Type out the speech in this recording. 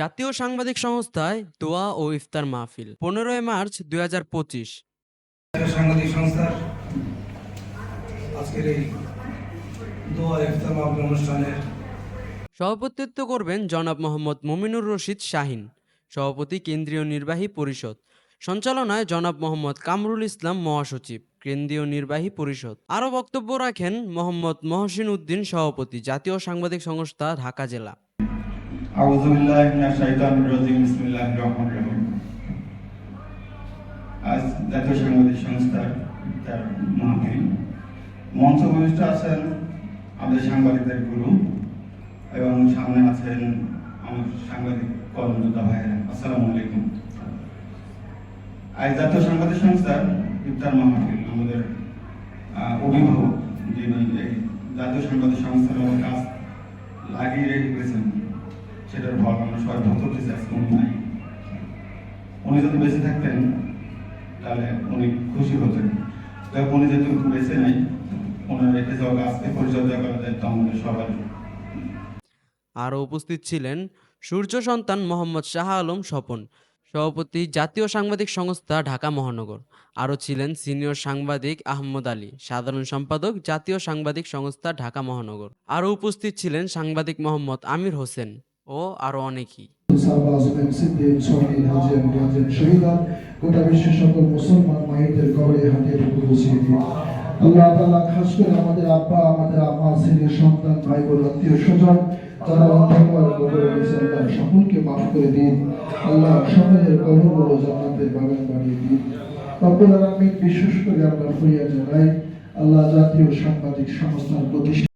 জাতীয় সাংবাদিক সংস্থায় দোয়া ও ইফতার মাহফিল। পনেরোই মার্চ দুই হাজার পঁচিশ। সাংবাদিক সংস্থার আজকের এই দোয়া ইফতার মাহফিল সভাপতিত্ব করবেন জনাব মোহাম্মদ মমিনুর রশিদ শাহিন সভাপতি কেন্দ্রীয় নির্বাহী পরিষদ। সঞ্চালনায় জনাব মোহাম্মদ কামরুল ইসলাম মহাসচিব কেন্দ্রীয় নির্বাহী পরিষদ। আরও বক্তব্য রাখেন মোহাম্মদ মহসিন উদ্দিন সভাপতি জাতীয় সাংবাদিক সংস্থা ঢাকা জেলা। আউযু বিল্লাহি মিনাশ শাইতানির রাজিম, বিসমিল্লাহির রহমানির রহিম। আজ জাতীয় সাংবাদিক সংস্থার তার মাহফিল মঞ্চ ভূমিষ্ঠ আছেন আমাদের সাংবাদিকদের গুরু এবং সামনে আছেন আমার সাংবাদিক কর্মযোদ্ধা ভাইয়েরা। আসসালামু আলাইকুম। আজ জাতীয় সাংবাদিক সংস্থার ইফতার মাহফিল আমাদের অভিভাবক যিনি জাতীয় সাংবাদিক সংস্থার কাজ লাগিয়ে রেখেছেন। সেটার ফল আমরা সবাই ভোগ করতেছি আজকে উনি নাই। উনি যদি বেঁচে থাকতেন, তাহলে উনি খুশি হতেন। যাই উনি যেহেতু বেঁচে নাই ওনার রেখে যাওয়া গাছকে পরিচর্যা করা দায়িত্ব আমাদের সবার। আরও উপস্থিত ছিলেন সূর্য সন্তান মোহাম্মদ শাহ আলম স্বপন, সভাপতি জাতীয় সাংবাদিক সংস্থা ঢাকা মহানগর। আরও ছিলেন সিনিয়র সাংবাদিক আহমদ আলী, সাধারণ সম্পাদক জাতীয় সাংবাদিক সংস্থা ঢাকা মহানগর। আরও উপস্থিত ছিলেন সাংবাদিক মোহাম্মদ আমির হোসেন। ও আরও অনেকেই। গোটা বিশ্বের সকল মুসলমান মাহিদের কবরে বসিয়ে দিন। আল্লাহ তাআলা খাস করে আমাদের আব্বা, আমাদের আম্মা, ছেলে, সন্তান ভাই বোন আত্মীয় স্বজন যারা অন্ধকার কবরে আল্লাহ সকলকে মাফ করে দিন। আল্লাহ সকলের কবরগুলো জান্নাতের বাগান দিন। বিশেষ করে আমরা জানাই, আল্লাহ জাতীয় সাংবাদিক সংস্থার প্রতিষ্ঠা